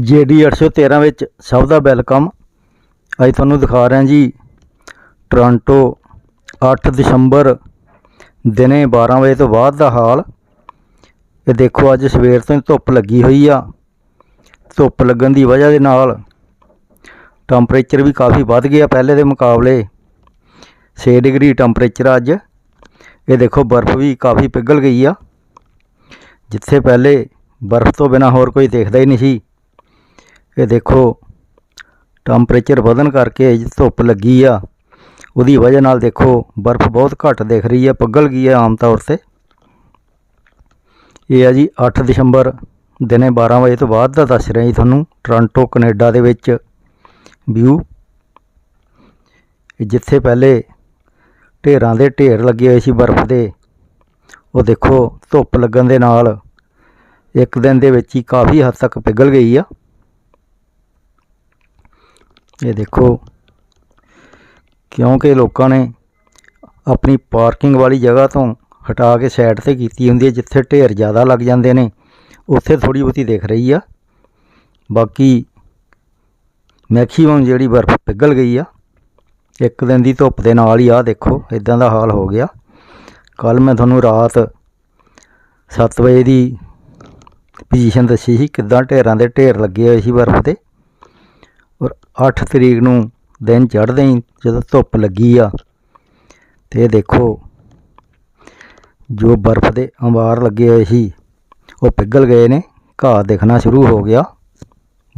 GD 813 ਵਿੱਚ ਸਭ ਦਾ welcome. ਅੱਜ ਤੁਹਾਨੂੰ ਦਿਖਾ ਰਿਹਾ ਜੀ, ਟੋਰਾਂਟੋ 8 ਦਸੰਬਰ, ਦਿਨੇ 12 ਵਜੇ ਤੋਂ ਬਾਅਦ ਦਾ ਹਾਲ। ਇਹ ਦੇਖੋ, ਅੱਜ ਸਵੇਰ ਤੋਂ ਹੀ ਧੁੱਪ ਲੱਗੀ ਹੋਈ ਆ। ਧੁੱਪ ਲੱਗਣ ਦੀ ਵਜ੍ਹਾ ਦੇ ਨਾਲ ਟੈਂਪਰੇਚਰ ਵੀ ਕਾਫੀ ਵੱਧ ਗਿਆ ਪਹਿਲੇ ਦੇ ਮੁਕਾਬਲੇ। 6 ਡਿਗਰੀ ਟੈਂਪਰੇਚਰ ਅੱਜ। ਇਹ ਦੇਖੋ, ਬਰਫ਼ ਵੀ ਕਾਫੀ ਪਿਘਲ ਗਈ ਆ। ਜਿੱਥੇ ਪਹਿਲੇ ਬਰਫ਼ ਤੋਂ ਬਿਨਾ ਹੋਰ ਕੋਈ ਦੇਖਦਾ ਹੀ ਨਹੀਂ ਸੀ। ਇਹ ਦੇਖੋ ਟੈਂਪਰੇਚਰ ਵਧਣ ਕਰਕੇ ਧੁੱਪ ਲੱਗੀ ਆ, ਉਹਦੀ ਵਜ੍ਹਾ ਨਾਲ ਦੇਖੋ, ਬਰਫ਼ ਬਹੁਤ ਘੱਟ ਦਿਖ ਰਹੀ ਹੈ ਪਿਘਲ ਗਈ ਹੈ ਆਮ ਤੌਰ ਤੇ। ਇਹ ਆ ਜੀ 8 ਦਸੰਬਰ, ਦਿਨੇ 12 ਵਜੇ ਤੋਂ ਬਾਅਦ ਦਾ ਦੱਸ ਰਿਹਾ ਜੀ ਤੁਹਾਨੂੰ ਟੋਰਾਂਟੋ ਕੈਨੇਡਾ ਦੇ ਵਿੱਚ ਵਿਊ ਜਿੱਥੇ ਪਹਿਲੇ ਢੇਰਾਂ ਦੇ ਢੇਰ ਲੱਗੇ ਹੋਏ ਸੀ ਬਰਫ਼ ਦੇ, ਉਹ ਦੇਖੋ ਧੁੱਪ ਲੱਗਣ ਦੇ ਨਾਲ ਇੱਕ ਦਿਨ ਦੇ ਵਿੱਚ ਹੀ ਕਾਫੀ ਹੱਦ ਤੱਕ ਪਿਘਲ ਗਈ ਆ। ਇਹ ਦੇਖੋ, ਕਿਉਂਕਿ ਲੋਕਾਂ ਨੇ ਆਪਣੀ ਪਾਰਕਿੰਗ ਵਾਲੀ ਜਗ੍ਹਾ ਤੋਂ ਹਟਾ ਕੇ ਸਾਈਡ ਤੇ ਕੀਤੀ ਹੁੰਦੀ ਹੈ, ਜਿੱਥੇ ਢੇਰ ਜ਼ਿਆਦਾ ਲੱਗ ਜਾਂਦੇ ਨੇ, ਉੱਥੇ ਥੋੜੀ ਬਹੁਤੀ ਦਿਖ ਰਹੀ ਆ। ਬਾਕੀ ਮੈਕਸਿਮਮ ਜਿਹੜੀ ਬਰਫ਼ ਪਿਘਲ ਗਈ ਆ, ਇੱਕ ਦਿਨ ਦੀ ਧੁੱਪ ਦੇ ਨਾਲ ਹੀ ਆ ਦੇਖੋ ਇਦਾਂ ਦਾ ਹਾਲ ਹੋ ਗਿਆ। ਕੱਲ ਮੈਂ ਤੁਹਾਨੂੰ ਰਾਤ 7 ਵਜੇ ਦੀ ਪੋਜੀਸ਼ਨ ਦੱਸੀ ਸੀ, ਕਿੱਦਾਂ ਢੇਰਾਂ ਦੇ ਢੇਰ ਲੱਗੇ ਹੋਏ ਸੀ ਬਰਫ਼ ਦੇ ਔਰ 8 ਤਰੀਕ ਨੂੰ ਦਿਨ ਚੜ੍ਹਦੇ ਹੀ ਜਦੋਂ ਧੁੱਪ ਲੱਗੀ ਆ। ਤੇ ਇਹ ਦੇਖੋ, ਜੋ ਬਰਫ਼ ਦੇ ਅੰਬਾਰ ਲੱਗੇ ਹੋਏ ਸੀ, ਉਹ ਪਿਘਲ ਗਏ ਨੇ। ਘਾਹ ਦਿਖਣਾ ਸ਼ੁਰੂ ਹੋ ਗਿਆ।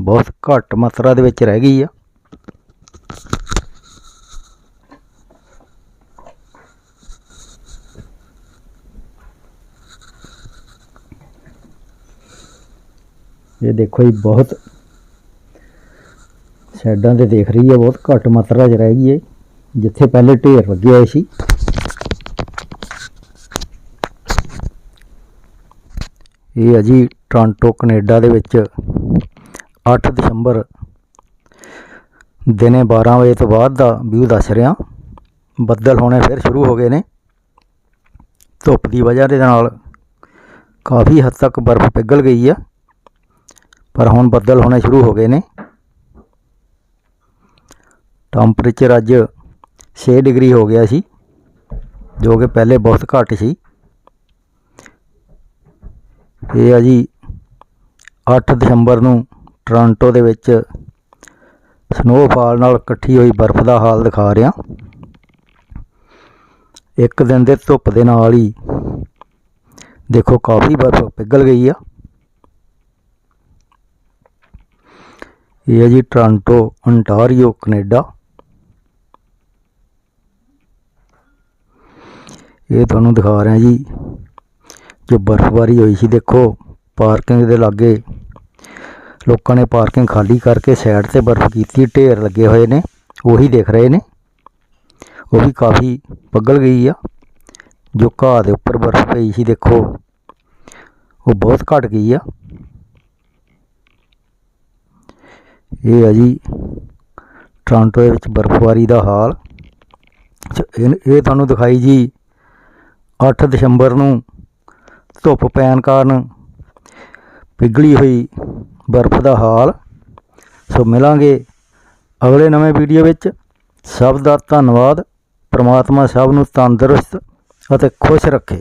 ਬਹੁਤ ਘੱਟ ਮਾਤਰਾ ਦੇ ਵਿੱਚ ਰਹਿ ਗਈ ਆ। ਇਹ ਦੇਖੋ ਜੀ, ਬਹੁਤ ਸਾਈਡਾਂ ਤੇ ਦੇਖ ਰਹੀ ਹੈ ਬਹੁਤ ਘੱਟ ਮਾਤਰਾ 'ਚ ਰਹਿ ਗਈ ਹੈ ਜਿੱਥੇ ਪਹਿਲੇ ਢੇਰ ਲੱਗੇ ਹੋਏ ਸੀ। ਇਹ ਹੈ ਜੀ ਟੋਰਾਂਟੋ, ਕੈਨੇਡਾ ਦੇ ਵਿੱਚ 8 ਦਸੰਬਰ ਦਿਨੇ 12 ਵਜੇ ਤੋਂ ਬਾਅਦ ਦਾ ਵਿਊ ਦੱਸ ਰਿਹਾ। ਬੱਦਲ ਹੋਣੇ ਫਿਰ ਸ਼ੁਰੂ ਹੋ ਗਏ ਨੇ। ਧੁੱਪ ਦੀ ਵਜ੍ਹਾ ਦੇ ਨਾਲ ਕਾਫੀ ਹੱਦ ਤੱਕ ਬਰਫ਼ ਪਿਘਲ ਗਈ ਆ, ਪਰ ਹੁਣ ਬੱਦਲ ਹੋਣੇ ਸ਼ੁਰੂ ਹੋ ਗਏ ਨੇ। ਟੈਂਪਰੇਚਰ ਅੱਜ 6 ਡਿਗਰੀ ਹੋ ਗਿਆ ਸੀ, ਜੋ ਕਿ ਪਹਿਲੇ ਬਹੁਤ ਘੱਟ ਸੀ। ਇਹ ਆ ਜੀ 8 ਦਸੰਬਰ ਨੂੰ ਟੋਰਾਂਟੋ ਦੇ ਵਿੱਚ ਸਨੋਫਾਲ ਨਾਲ ਇਕੱਠੀ ਹੋਈ ਬਰਫ਼ ਦਾ ਹਾਲ ਦਿਖਾ ਰਿਹਾ। ਇੱਕ ਦਿਨ ਦੇ ਧੁੱਪ ਦੇ ਨਾਲ ਹੀ ਦੇਖੋ ਕਾਫੀ ਬਰਫ਼ ਪਿਘਲ ਗਈ ਆ। ਇਹ ਹੈ ਜੀ ਟੋਰਾਂਟੋ ਅੰਟਾਰੀਓ ਕੈਨੇਡਾ। ਇਹ ਤੁਹਾਨੂੰ ਦਿਖਾ ਰਿਹਾ ਜੀ। ਜੋ ਬਰਫ਼ਬਾਰੀ ਹੋਈ ਸੀ, ਦੇਖੋ, ਪਾਰਕਿੰਗ ਦੇ ਲਾਗੇ। ਲੋਕਾਂ ਨੇ ਪਾਰਕਿੰਗ ਖਾਲੀ ਕਰਕੇ ਸਾਈਡ ਤੇ ਬਰਫ਼ ਕੀਤੀ, ਢੇਰ ਲੱਗੇ ਹੋਏ ਨੇ, ਉਹੀ ਦੇਖ ਰਹੇ ਨੇ। ਉਹ ਵੀ ਕਾਫੀ ਪਿਘਲ ਗਈ ਆ। ਜੋ ਘਾਹ ਦੇ ਉੱਪਰ ਬਰਫ਼ ਪਈ ਸੀ, ਦੇਖੋ, ਉਹ ਬਹੁਤ ਘਟ ਗਈ ਆ। ਇਹ ਆ ਜੀ, ਟੋਰਾਂਟੋ ਦੇ ਵਿੱਚ ਬਰਫ਼ਬਾਰੀ ਦਾ ਹਾਲ। ਚ- ਇਹ ਤੁਹਾਨੂੰ ਦਿਖਾਈ ਜੀ 8 ਦਸੰਬਰ ਨੂੰ ਧੁੱਪ ਪੈਣ ਕਾਰਨ ਪਿਘਲੀ ਹੋਈ ਬਰਫ਼ ਦਾ ਹਾਲ। ਸੋ ਮਿਲਾਂਗੇ ਅਗਲੇ ਨਵੇਂ ਵੀਡੀਓ ਵਿੱਚ। ਸਭ ਦਾ ਧੰਨਵਾਦ। ਪ੍ਰਮਾਤਮਾ ਸਭ ਨੂੰ ਤੰਦਰੁਸਤ ਅਤੇ ਖੁਸ਼ ਰੱਖੇ।